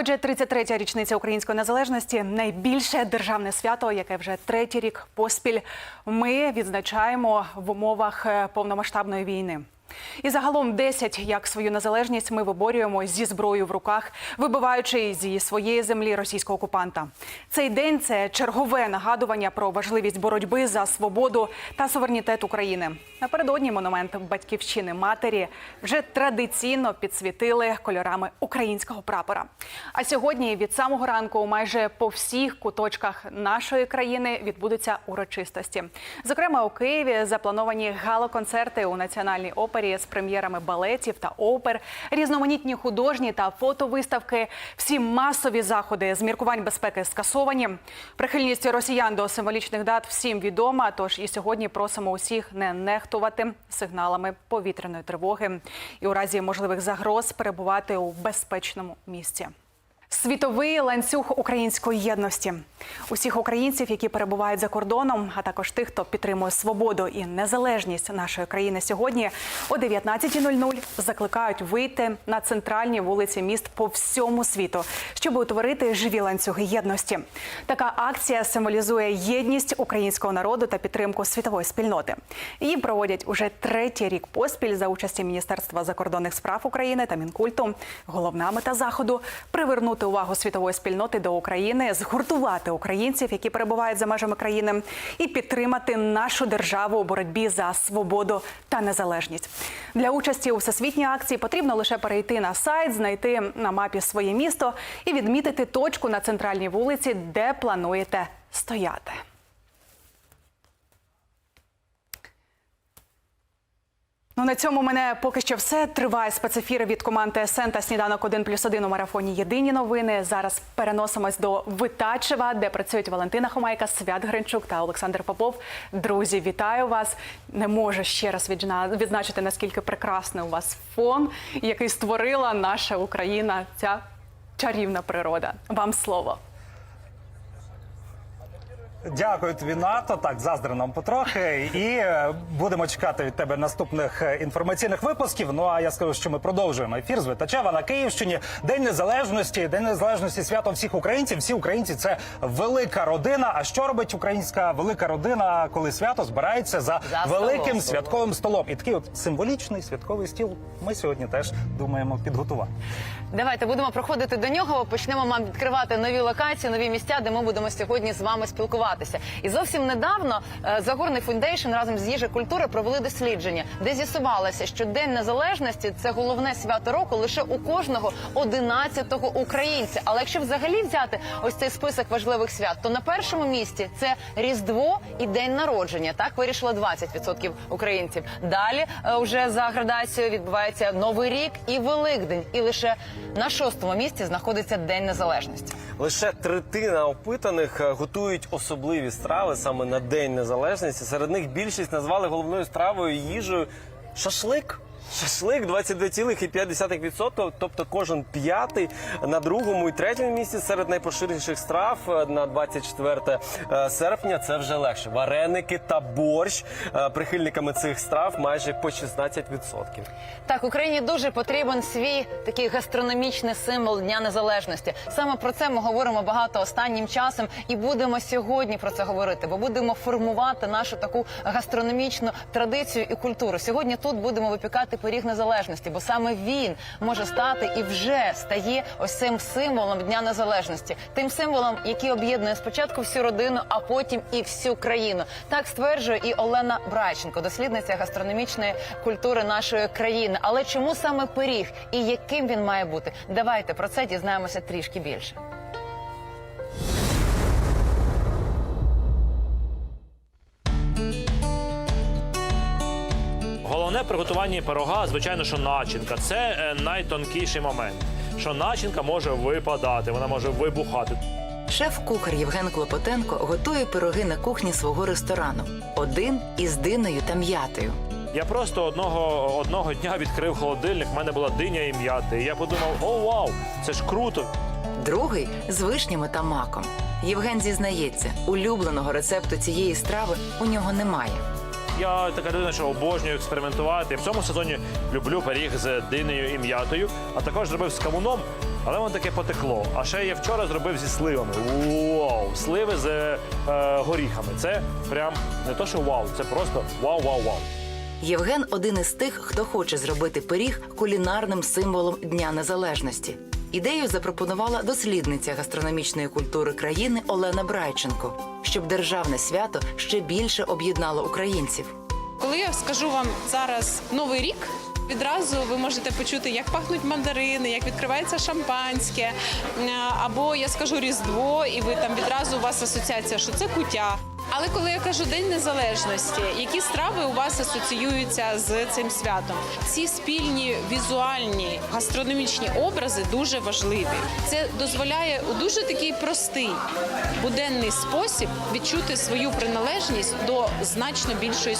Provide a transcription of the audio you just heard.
Отже, 33-я річниця української незалежності найбільше державне свято, яке вже третій рік поспіль ми відзначаємо в умовах е, повномасштабної війни. І загалом 10, як свою незалежність ми виборюємо зі зброєю в руках, вибиваючи зі своєї землі російського окупанта. Цей день це чергове нагадування про важливість боротьби за свободу та суверенітет України. Напередодні монумент батьківщини матері вже традиційно підсвітили кольорами українського прапора. А сьогодні від самого ранку майже по всіх куточках нашої країни відбудуться урочистості. Зокрема, у Києві заплановані гала-концерти у національній опері з прем'єрами балетів та опер, різноманітні художні та фотовиставки. Всі масові заходи з міркувань безпеки скасовані. Прихильність росіян до символічних дат всім відома. Тож і сьогодні просимо усіх не нехтувати сигналами повітряної тривоги і у разі можливих загроз перебувати у безпечному місці. Світовий ланцюг української єдності усіх українців, які перебувають за кордоном, а також тих, хто підтримує свободу і незалежність нашої країни сьогодні о 19.00 закликають вийти на центральні вулиці міст по всьому світу, щоб утворити живі ланцюги єдності. Така акція символізує єдність українського народу та підтримку світової спільноти. Її проводять уже третій рік поспіль за участі Міністерства закордонних справ України та Мінкульту. Головна мета заходу привернути увагу світової спільноти до України, згуртувати українців, які перебувають за межами країни, і підтримати нашу державу у боротьбі за свободу та незалежність. Для участі у всесвітній акції потрібно лише перейти на сайт, знайти на мапі своє місто і відмітити точку на центральній вулиці, де плануєте стояти. Ну на цьому мене поки що все. Триває спецефір від команди СН та сніданок 1 плюс 1 у марафоні. Єдині новини. Зараз переносимось до Витачева, де працюють Валентина Хомайка, Свят Гринчук та Олександр Попов. Друзі, вітаю вас! Не можу ще раз відзначити наскільки прекрасний у вас фон, який створила наша Україна. Ця чарівна природа. Вам слово. Дякую тобі, НАТО. Так, заздри нам потрохи. І е, будемо чекати від тебе наступних е, інформаційних випусків. Ну а я скажу, що ми продовжуємо ефір з Витачева на Київщині. День незалежності, день незалежності, свято всіх українців. Всі українці це велика родина. А що робить українська велика родина, коли свято збирається за, За великим столом. святковим столом? І такий от символічний святковий стіл. Ми сьогодні теж думаємо підготувати. Давайте будемо проходити до нього. Почнемо вам відкривати нові локації, нові місця, де ми будемо сьогодні з вами спілкуватися. І зовсім недавно е, Загорний фундейшн разом з їжі культури провели дослідження, де з'ясувалося, що День Незалежності це головне свято року лише у кожного 11-го українця. Але якщо взагалі взяти ось цей список важливих свят, то на першому місці це Різдво і День народження. Так вирішило 20% українців. Далі е, вже за градацією відбувається Новий рік і Великдень. І лише на шостому місці знаходиться День Незалежності. Лише третина опитаних е, готують особливі страви саме на День Незалежності. Серед них більшість назвали головною стравою їжею шашлик. Шашлик 22,5%, тобто кожен п'ятий на другому і третьому місці серед найпоширеніших страв е, на 24 е, серпня. Це вже легше. Вареники та борщ Е, прихильниками цих страв майже по 16%. Так, Україні дуже потрібен свій такий гастрономічний символ Дня Незалежності. Саме про це ми говоримо багато останнім часом, і будемо сьогодні про це говорити, бо будемо формувати нашу таку гастрономічну традицію і культуру. Сьогодні тут будемо випікати пиріг незалежності, бо саме він може стати і вже стає ось цим символом Дня Незалежності, тим символом, який об'єднує спочатку всю родину, а потім і всю країну. Так стверджує і Олена Брайченко, дослідниця гастрономічної культури нашої країни. Але чому саме пиріг і яким він має бути? Давайте про це дізнаємося трішки більше. Головне при готуванні пирога, звичайно, що начинка. Це е, найтонкіший момент. Що начинка може випадати, вона може вибухати. Шеф-кухар Євген Клопотенко готує пироги на кухні свого ресторану. Один із диною та м'ятою. Я просто одного, одного дня відкрив холодильник, в мене була диня і м'яти. І я подумав: о, вау, це ж круто. Другий з вишнями та маком. Євген зізнається, улюбленого рецепту цієї страви у нього немає. Я така людина, що обожнюю експериментувати. В цьому сезоні люблю пиріг з динею і м'ятою, а також зробив з кавуном, але воно таке потекло. А ще я вчора зробив зі сливами. Вау! Сливи з е, горіхами. Це прям не то, що вау, це просто вау-вау-вау. Євген один із тих, хто хоче зробити пиріг кулінарним символом Дня Незалежності. Ідею запропонувала дослідниця гастрономічної культури країни Олена Брайченко, щоб державне свято ще більше об'єднало українців. Коли я скажу вам зараз новий рік. Відразу ви можете почути, як пахнуть мандарини, як відкривається шампанське, або я скажу Різдво, і ви там відразу у вас асоціація, що це куття. Але коли я кажу День Незалежності, які страви у вас асоціюються з цим святом? Ці спільні візуальні гастрономічні образи дуже важливі. Це дозволяє у дуже такий простий буденний спосіб відчути свою приналежність до значно більшої